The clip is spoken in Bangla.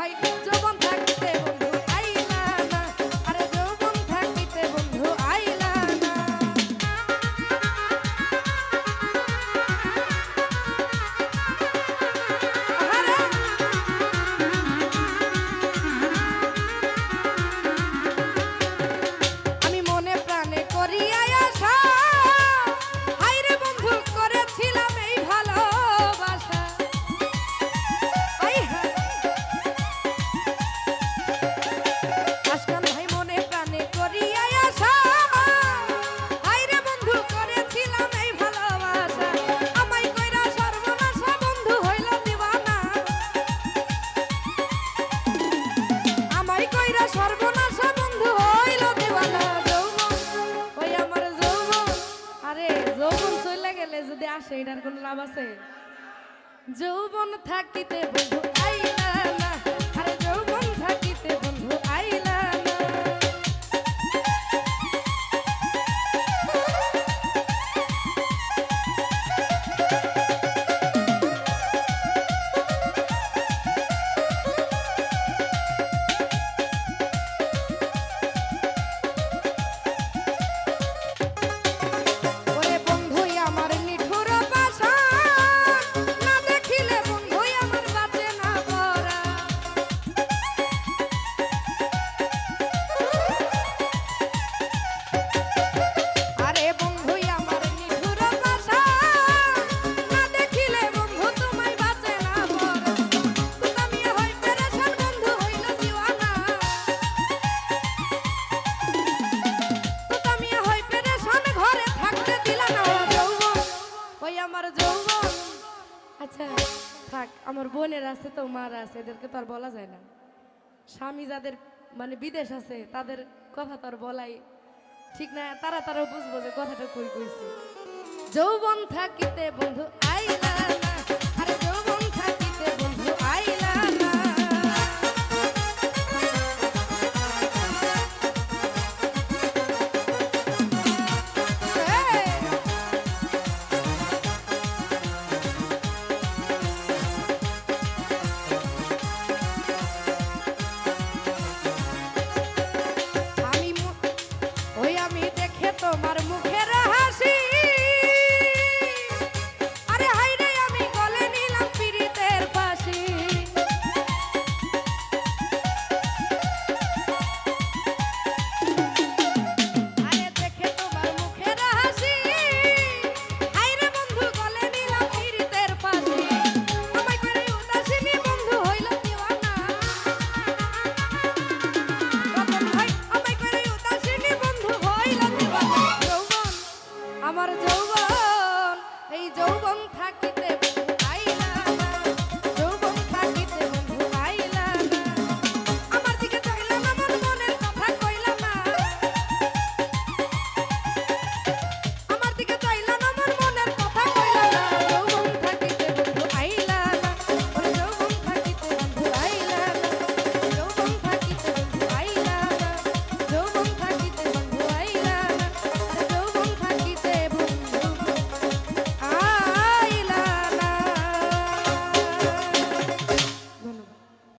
ভাই যৌবন আসে এটার কোনো লাভ আছে। যৌবন থাকিতে আমার বোনের আছে, তো মার আছে, এদেরকে তো আর বলা যায় না। স্বামী যাদের মানে বিদেশ আছে, তাদের কথা তো আর বলাই ঠিক না, তারা তারা বুঝব যে কথাটা কই কইছে। যৌবন থাকিতে বন্ধু আমার যৌবন এই যৌবন থাকিতে